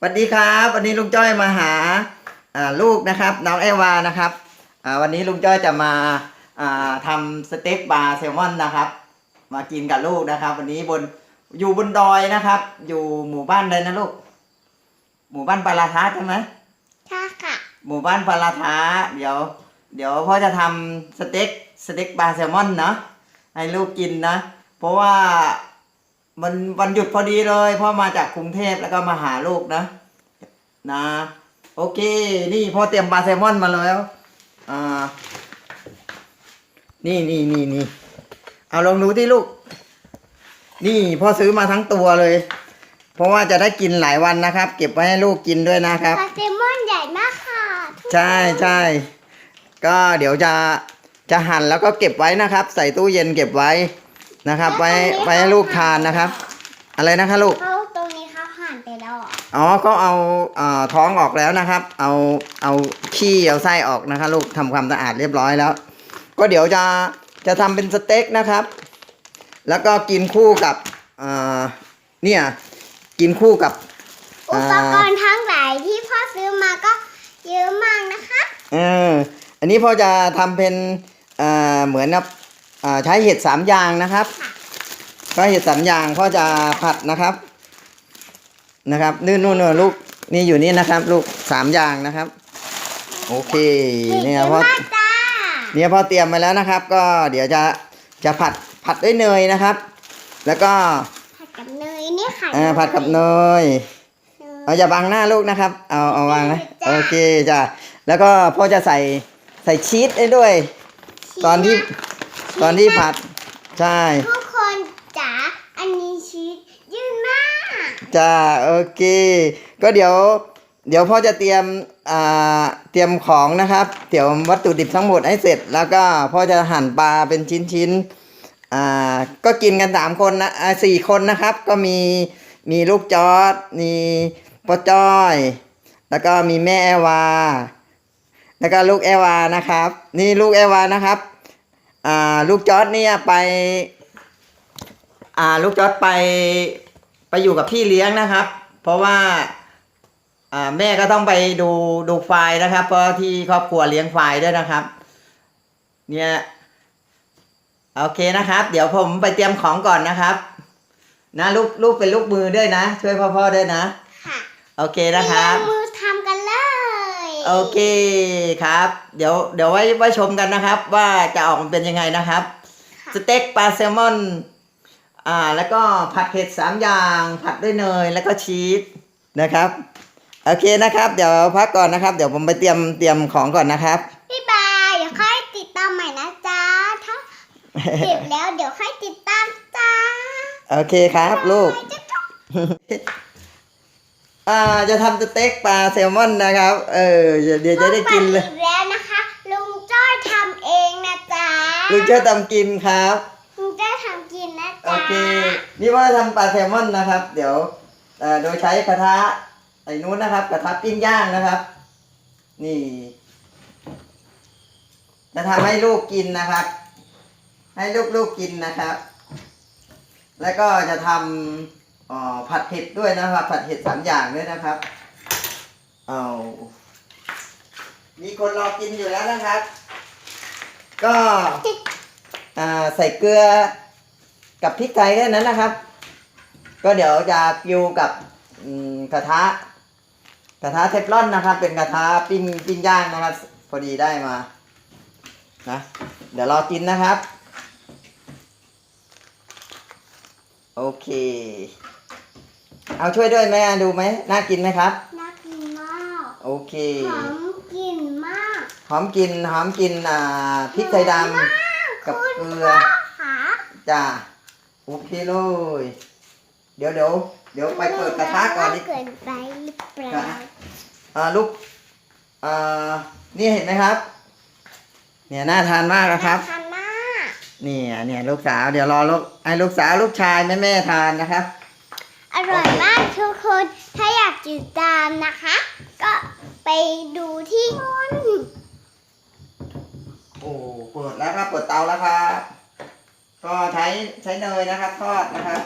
สวัสดีครับ วันนี้ลุงจ้อยมาหาอ่าลูกนะครับ น้องเอวานะครับอ่าวันนี้ลุงจ้อยจะมาอ่าทำสเต็กปลาแซลมอนนะครับ มากินกับลูกนะครับ วันนี้บนอยู่บนดอยนะครับ อยู่หมู่บ้านใดนะลูก หมู่บ้านปาราท้าใช่ไหมใช่ค่ะ หมู่บ้านปาราท้าเดี๋ยว เดี๋ยวพ่อจะทำสเต็กสเต็กปลาแซลมอนเนาะให้ลูกกินนะ เพราะว่า มันวันหยุดพอดีเลยพ่อมาจากกรุงเทพแล้วก็มาหาลูกนะ นะ โอเค นี่พ่อเตรียมปลาแซลมอนมาแล้วอ่านี่นี่นี่นี่เอาลองดูที่ลูก นี่พ่อซื้อมาทั้งตัวเลย เพราะว่าจะได้กินหลายวันนะครับ เก็บไว้ให้ลูกกินด้วยนะครับปลาแซลมอนใหญ่มากค่ะทุกคนใช่ใช่ก็เดี๋ยวจะจะหั่นแล้วก็เก็บไว้นะครับ ใส่ตู้เย็นเก็บไว้ นะครับ ไว้ไว้ให้ลูกทานนะครับ อะไรนะคะลูก เขาตรงนี้เขาหั่นไปแล้วเหรออ๋อเขาเอาเอ่อท้องออกแล้วนะครับ เอาเอาขี้เอาไส้ออกนะคะลูกทำความสะอาดเรียบร้อยแล้ว ก็เดี๋ยวจะจะทำเป็นสเต็กนะครับ แล้วก็กินคู่กับเอ่อเนี่ยกินคู่กับอุปกรณ์ทั้งหลายที่พ่อซื้อมาก็เยอะมากนะคะ เอออันนี้พ่อจะทำเป็นเอ่อเหมือนกับอ่า ใช้เห็ดสามอย่างนะครับ ก็เห็ดสามอย่างพ่อจะผัดนะครับ นะครับนู่นนู่นนู่นลูกนี่อยู่นี่นะครับ ลูกสามอย่างนะครับ โอเคเยเนี่ยอะพ่อมากจ้าเนี่ยพ่อเตรียมมาแล้วนะครับ ก็เดี๋ยวจะจะผัดผัดด้วยเนยนะครับ แล้วก็ผัดกับเนยนี่ค่ะเอ่อผัดกับเนยเนยเอาอย่าบังหน้าลูกนะครับ เอาเอาวางนะจ้ะโอเคจ้ะแล้วก็พ่อจะใส่ใส่ชีสได้ด้วย ตอนที่ ตอนที่ผัด ใช่ ทุกคนจ๋าอันนี้ชีสยืดมากจ้าโอเค ก็เดี๋ยว เดี๋ยวพ่อจะเตรียมอ่าเตรียมของนะครับ เตรียมวัตถุดิบทั้งหมดให้เสร็จ แล้วก็พ่อจะหั่นปลาเป็นชิ้นๆอ่าก็กินกันสามคนนะอ่าสี่คนนะครับ ก็มีมีลูกจอร์ดมีพ่อจ้อย แล้วก็มีแม่แอวา แล้วก็ลูกแอวานะครับ นี่ลูกแอวานะครับ อ่าลูกจอร์ดเนี่ยไป อ่าลูกจอร์ดไปไปอยู่กับพี่เลี้ยงนะครับ เพราะว่าอ่าแม่ก็ต้องไปดูดูไฟล์นะครับ เพราะที่ครอบครัวเลี้ยงไฟล์ด้วยนะครับ เนี่ยโอเคนะครับ เดี๋ยวผมไปเตรียมของก่อนนะครับ นะลูกลูกเป็นลูกมือด้วยนะ ช่วยพ่อพ่อด้วยนะ ค่ะ โอเคนะครับ เตยมมือทำกันเลย โอเคครับ เดี๋ยวเดี๋ยวไว้ไว้ชมกันนะครับ ว่าจะออกมาเป็นยังไงนะครับ สเต็กปลาแซลมอนอ่าแล้วก็ผัดเผ็ดสามอย่าง ผัดด้วยเนยแล้วก็ชีสนะครับโอเคนะครับ เดี๋ยวพักก่อนนะครับ เดี๋ยวผมไปเตรียมเตรียมของก่อนนะครับ พี่บายเดี๋ยวค่อยติดตามใหม่นะจ๊ะถ้าเสร็จแล้วเดี๋ยวค่อยติดตามจ้าโอเคครับ ลูกไปจ้ะจ๊ะ อ่าจะทำสเต็กปลาแซลมอนนะครับ เออเดี๋ยวเดี๋ยวจะได้กินเลยอีกแล้วนะคะ ลุงจ้อยทำเองนะจ๊ะลุงเจ้าทำกินครับ ลุงจ้อยทำกินนะโอจ๊ะเค นี่ว่าทำปลาแซลมอนนะครับ เดี๋ยวเอ่อโดยใช้กระทะไอ้นู้นนะครับ กระทะปิ้งย่างนะครับ นี่ จะทำให้ลูกกินนะครับ ให้ลูกๆกินนะครับ แล้วก็จะทำเอ่อ ผัดเผ็ดด้วยนะครับ ผัดเผ็ดสามอย่างด้วยนะครับ เอามีคนรอกินอยู่แล้วนะครับ ก็อ่าใส่เกลือกับพริกไทยแค่นั้นนะครับ ก็เดี๋ยวจะกิวกับกระทะ กระทะเทฟลอนนะครับ เป็นกระทะปิ้งปิ้งย่างนะครับ พอดีได้มานะเดี๋ยวรอกินนะครับ โอเค เอาช่วยด้วยแม่ดูไหมน่ากินไหมครับ น่ากินมากโอเค หอมกลิ่นมากหอมกินหอมกินอ่าพริกไทยดำกับเกลือค่ะจ้าโอเคเลย เดี๋ยวเดี๋ยวเดี๋ยวไปเปิดกระทะก่อนดิเกินไปหรือเปล่าอ่าลูกอ่านี่เห็นไหมครับ เนี่ยน่าทานมากนะครับทานมากเนี่ยเนี่ยลูกสาวเดี๋ยวรอลูกไอ้ลูกสาวลูกชายแม่แม่ทานนะครับ อร่อยมากทุกคน ถ้าอยากติดตามนะคะ ก็ไปดูที่นู้นโอ้เปิดแล้วครับ เปิดเตาแล้วครับ ก็ใช้ใช้เนยนะครับทอดนะครับ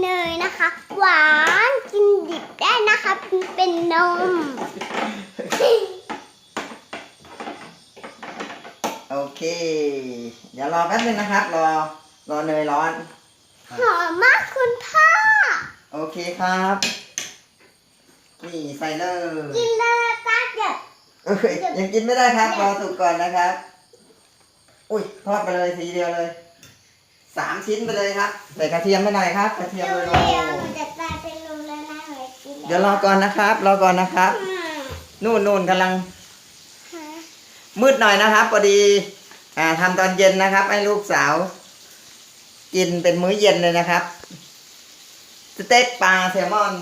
เนยนะคะ หวานกินนม โอเค เดี๋ยวรอแป๊บนึงนะครับ รอรอเนยร้อน หอมมากคุณพ่อ โอเคครับ นี่ใส่เลยกินเลยป้าเด็ดเอ้ยยังกินไม่ได้ครับรอสุกก่อนนะครับ อุ้ยทอดไปเลยทีเดียวเลยสามชิ้นไปเลยครับใส่กระเทียมไปหน่อยครับกระเทียมเร็เลวยเร็วๆหนูจะกลายเป็นลุงแล้วนะหนูกินเดี๋ยวรอก่อนนะครับ รอก่อนนะครับอืมนู่นนู่นกำลังฮะมืดหน่อยนะครับพอดี อ่าทำตอนเย็นนะครับ ให้ลูกสาว กินเป็นมื้อเย็นเลยนะครับ สเต็กปลาแซลมอน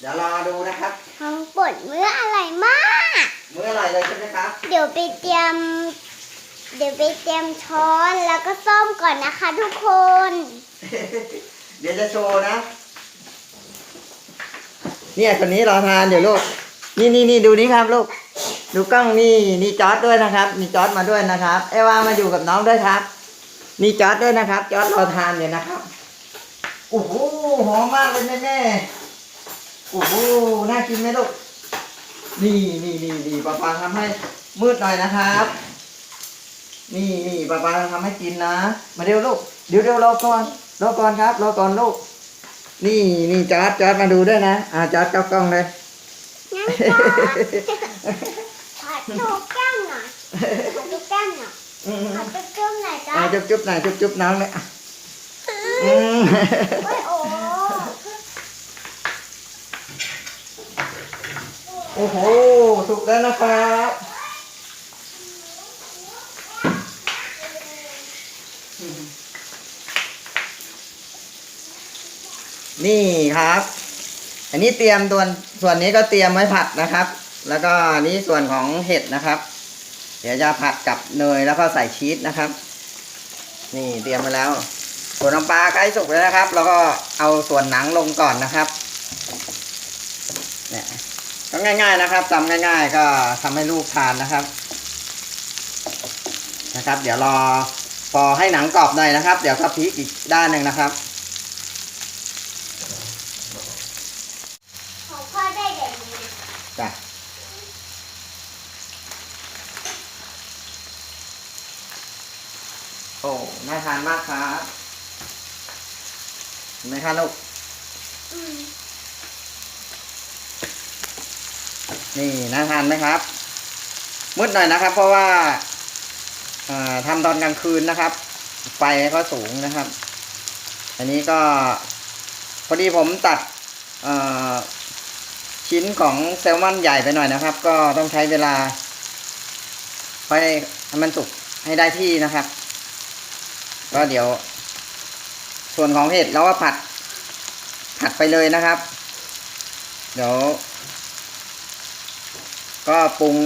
เดี๋ยวรอดูนะครับของปวดมื้ออะไรมาก มื้ออร่อยเลยใช่ไหมครับ เดี๋ยวไปเตรียม เดี๋ยวไปเตรียมช้อนแล้วก็ส้อมก่อนนะคะทุกคน เดี๋ยวจะโชว์นะ เนี่ยคนนี้รอทานเดี๋ยวลูก นี่นี่นี่ดูนี่ครับลูก ดูกล้องนี่นี่จอร์ดด้วยนะครับ มีจอร์ดมาด้วยนะครับ เอวามาอยู่กับน้องด้วยครับ นี่จอร์ดด้วยนะครับ จอร์ดรอทานอยู่นะครับโอ้โหหอมมากเลยแม่แม่โอ้โหน่ากินไหมลูกนี่นี่นี่นี่ป้าปาทำให้มืดหน่อยนะครับ นี่นี่ป้าปาทำให้กินนะ มาเร็วลูกเดี๋ยวเดี๋ยวรอก่อนรอก่อนครับรอก่อนลูกนี่นี่จอร์ดจอร์ดมาดูด้วยนะอ่าจอร์ดเจ้ากล้องเลยงั้นก็ขอดูแก้มหน่อยขอดูแก้มหน่อย อืมขอดูแก้มหน่อยจ้าอ่าจุ๊บจุ๊บหน่อยจุ๊บจุ๊บน้องเลยอะอืมโอ้ยโอ้โอ้โห สุกแล้วนะครับนี่ครับ อันนี้เตรียมตัวส่วนนี้ก็เตรียมไว้ผัดนะครับ แล้วก็อันนี้ส่วนของเห็ดนะครับ เดี๋ยวจะผัดกับเนยแล้วก็ใส่ชีสนะครับ นี่เตรียมมาแล้ว ส่วนน้ำปลาใกล้สุกแล้วนะครับ แล้วก็เอาส่วนหนังลงก่อนนะครับ เนี่ยก็ง่าย ๆนะครับทำง่าย ๆ ก็ทำให้ลูกทานนะครับ นะครับ เดี๋ยวรอพอให้หนังกรอบหน่อยนะครับ เดี๋ยวก็พลิกอีกด้านหนึ่งนะครับของพ่อได้เด็ดนี้จ้ะ อ้น่าทานมากครับเห็นไหมครับลูกนี่น่าทานไหมครับมืดหน่อยนะครับ เพราะว่าทำตอนกลางคืนนะครับ ไฟก็สูงนะครับ อันนี้ก็ พอดีผมตัดชิ้นของแซลมอนใหญ่ไปหน่อยนะครับ ก็ต้องใช้เวลาให้มันสุกให้ได้ที่นะครับ ก็เดี๋ยว ส่วนของเห็ดเราก็ผัด ผัดไปเลยนะครับ เดี๋ยว ก็ปรุง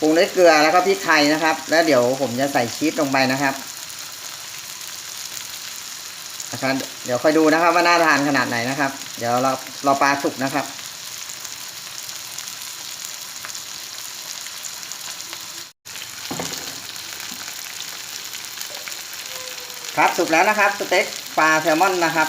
ปรุงด้วยเกลือแล้วก็พริกไทยนะครับ แล้วเดี๋ยวผมจะใส่ชีสลงไปนะครับนะครับเดี๋ยวค่อยดูนะครับว่าน่าทานขนาดไหนนะครับ เดี๋ยวเราเราปลาสุกนะครับ ครับสุกแล้วนะครับสเต็กปลาแซลมอนนะครับ